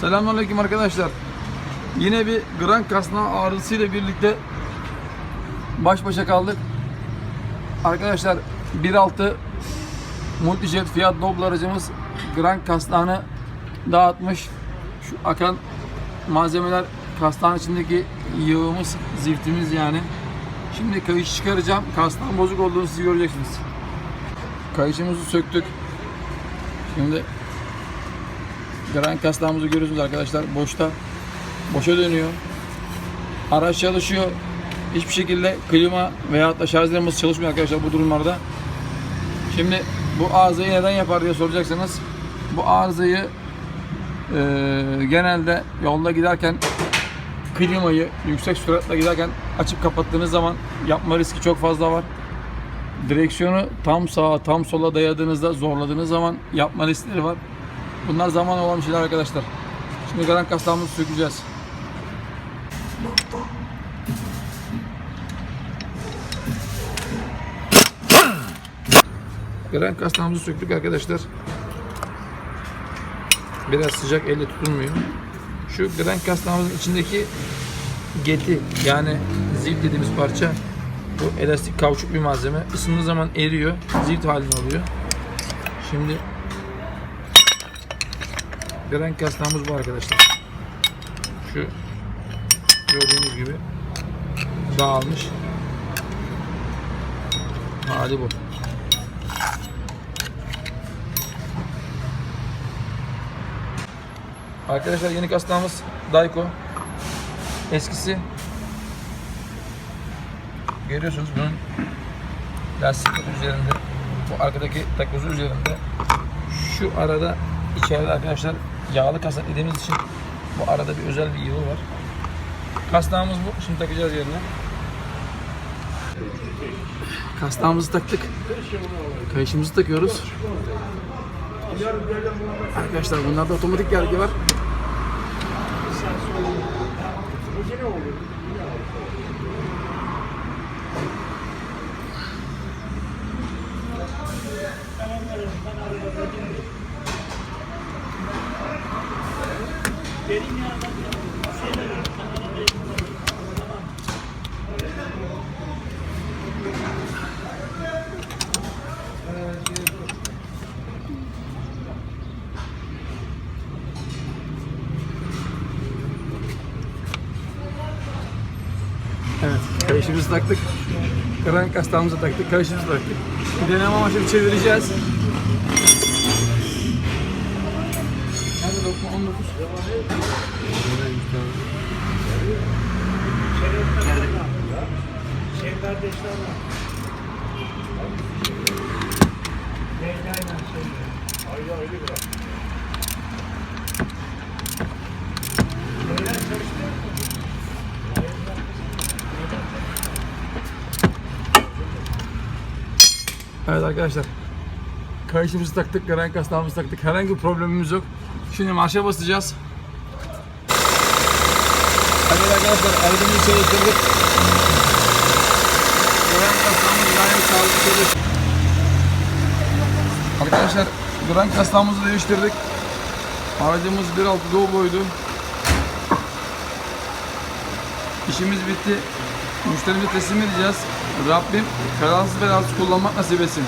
Selamünaleyküm arkadaşlar. Yine bir Grand Kasna ağrısıyla birlikte baş başa kaldık. Arkadaşlar 1.6 Multijet Fiat Doblo aracımız Grand Kasnağını dağıtmış. Şu akan malzemeler kasnağın içindeki yağımız, ziftimiz yani. Şimdi kayışı çıkaracağım. Kasnağın bozuk olduğunu siz göreceksiniz. Kayışımızı söktük. Şimdi Grand kasnağımızı görüyorsunuz arkadaşlar. Boşta. Boşa dönüyor. Araç çalışıyor. Hiçbir şekilde klima veya da şarj lambası çalışmıyor arkadaşlar bu durumlarda. Şimdi bu arızayı neden yapar diye soracaksınız. Bu arızayı eee, genelde yolda giderken klimayı yüksek süratle giderken açıp kapattığınız zaman yapma riski çok fazla var. Direksiyonu tam sağa tam sola dayadığınızda zorladığınız zaman yapma riskleri var. Bunlar zaman olan şeyler arkadaşlar. Şimdi garan kasnağımızı sökeceğiz. Garan kasnağımızı söktük arkadaşlar. Biraz sıcak elle tutulmuyor. Şu gren kasnağımızın içindeki geti yani zift dediğimiz parça bu elastik kauçuk bir malzeme. Isındığı zaman eriyor. Zift halini alıyor. Şimdi gren kasnağımız bu arkadaşlar. Şu gördüğünüz gibi dağılmış. Hali bu. Arkadaşlar yeni kasnağımız Dayko. Eskisi görüyorsunuz bunun lastik üzerinde bu arkadaki takozu üzerinde şu arada içeride arkadaşlar yağlı kasnak dediğimiz için bu arada bir özel bir yılı var. Kasnağımız bu. Şimdi takacağız yerine. Kasnağımızı taktık. Kayışımızı takıyoruz. Arkadaşlar bunlarda otomatik gergi var. Evet, kayışımızı taktık. Kran kastamızı taktık, kayışımızı taktık. Bir deneme amaçlı bir çevireceğiz. Nerede dokuma 19? Evet arkadaşlar. Kayışımızı taktık, kran kastamızı taktık. Herhangi bir problemimiz yok. Şimdi marşa basacağız. Evet arkadaşlar, aracımızı çalıştırdık. Kran kastamız gayet sağlıklı çalışıyor. Arkadaşlar, kran kastamızı değiştirdik. Aracımız 1.6 doğu boydu. İşimiz bitti. Müşterimize teslim edeceğiz. Rabbim kararsız belasız kullanmak nasip etsin.